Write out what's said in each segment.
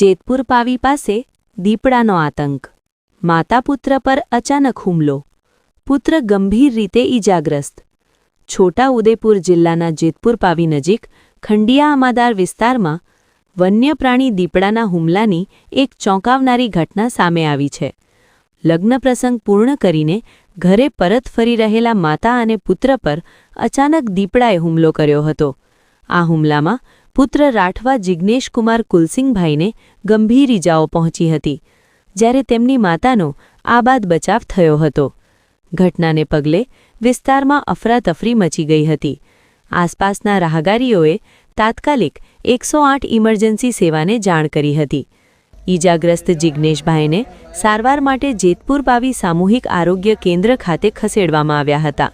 જેતપુર પાવી પાસે દીપડાનો આતંક. માતા પુત્ર પર અચાનક હુમલો. પુત્ર ગંભીર રીતે ઈજાગ્રસ્ત. છોટા ઉદેપુર જિલ્લાના જેતપુર પાવી નજીક ખંડિયા અમાદાર વિસ્તારમાં વન્ય પ્રાણી દીપડાના હુમલાની એક ચોંકાવનારી ઘટના સામે આવી છે. લગ્ન પ્રસંગ પૂર્ણ કરીને ઘરે પરત ફરી રહેલા માતા અને પુત્ર પર અચાનક દીપડાએ હુમલો કર્યો હતો. આ હુમલામાં પુત્ર રાઠવા જિજ્ઞેશકુમાર કુલસિંહભાઈને ગંભીર ઈજાઓ પહોંચી હતી, જ્યારે તેમની માતાનો આ બાદ બચાવ થયો હતો. ઘટનાને પગલે વિસ્તારમાં અફરાતફરી મચી ગઈ હતી. આસપાસના રાહગારીઓએ તાત્કાલિક એકસો આઠ ઇમરજન્સી સેવાને જાણ કરી હતી. ઈજાગ્રસ્ત જિજ્ઞેશભાઈને સારવાર માટે જેતપુર પાવી સામૂહિક આરોગ્ય કેન્દ્ર ખાતે ખસેડવામાં આવ્યા હતા,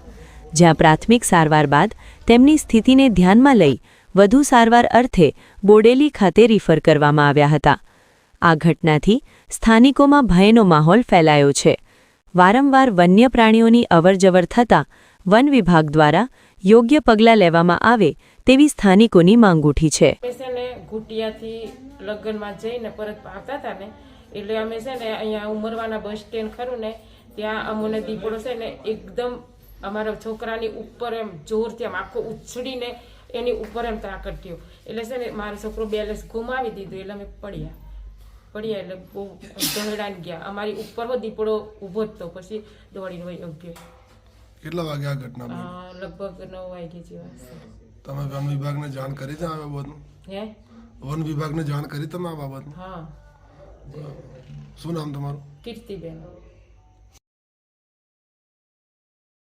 જ્યાં પ્રાથમિક સારવાર બાદ તેમની સ્થિતિને ધ્યાનમાં લઈ વધુ સારવાર અર્થે બોડેલી ખાતે રિફર કરવામાં આવ્યા હતા. આ ઘટનાથી સ્થાનિકોમાં ભયનો માહોલ ફેલાયો છે. વારંવાર વન્ય પ્રાણીઓની અવરજવર થતાં વન વિભાગ દ્વારા યોગ્ય પગલાં લેવામાં આવે તેવી સ્થાનિકોની માંગ ઉઠી છે. છે લગ્નમાં જઈને પરત આવતા હતા ને, એટલે અમે છે ને અહીંયા ઉમરવાના બસ સ્ટેન્ડ ખરું ને, ત્યાં અમને દીપડો છે ને એકદમ અમારા છોકરાની ઉપર એમ જોરથી આમ આખો ઉછળીને એની ઉપર એમ ત્રાકટ્યો એટલે છે ને મારો છોકરો બેલેન્સ ગુમાવી દીધું એટલે અમે પડ્યા. પડ્યા એટલે બહુ દહડાને ગયા. અમારી ઉપર દીપડો ઊભો જ તો પછી દોડીને વહી ગયો કેટલા વાગે આ ઘટના બની? લગભગ નવ વાગે જેવા. તમે વન વિભાગને જાણ કરી છે આ બાબતનું? હે? વન વિભાગને જાણ કરી તમે આ બાબતનું? હા. શું નામ તમારું? કીર્તિબેન.